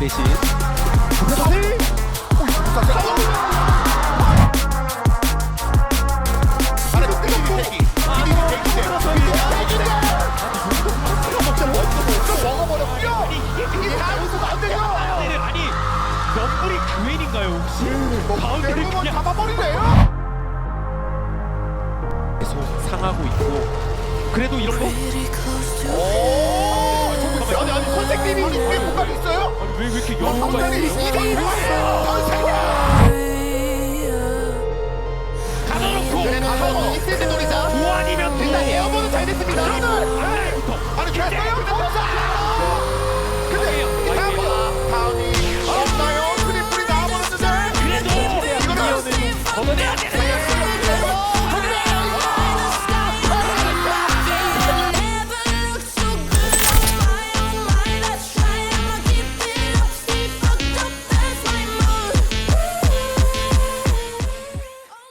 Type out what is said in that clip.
대신. 계속 상하고 있고. 그래도 이런 거? 여유가 있어요. 가둬놓고 이세대 노리자. 무한이면 일단 에어버는 잘 됐습니다.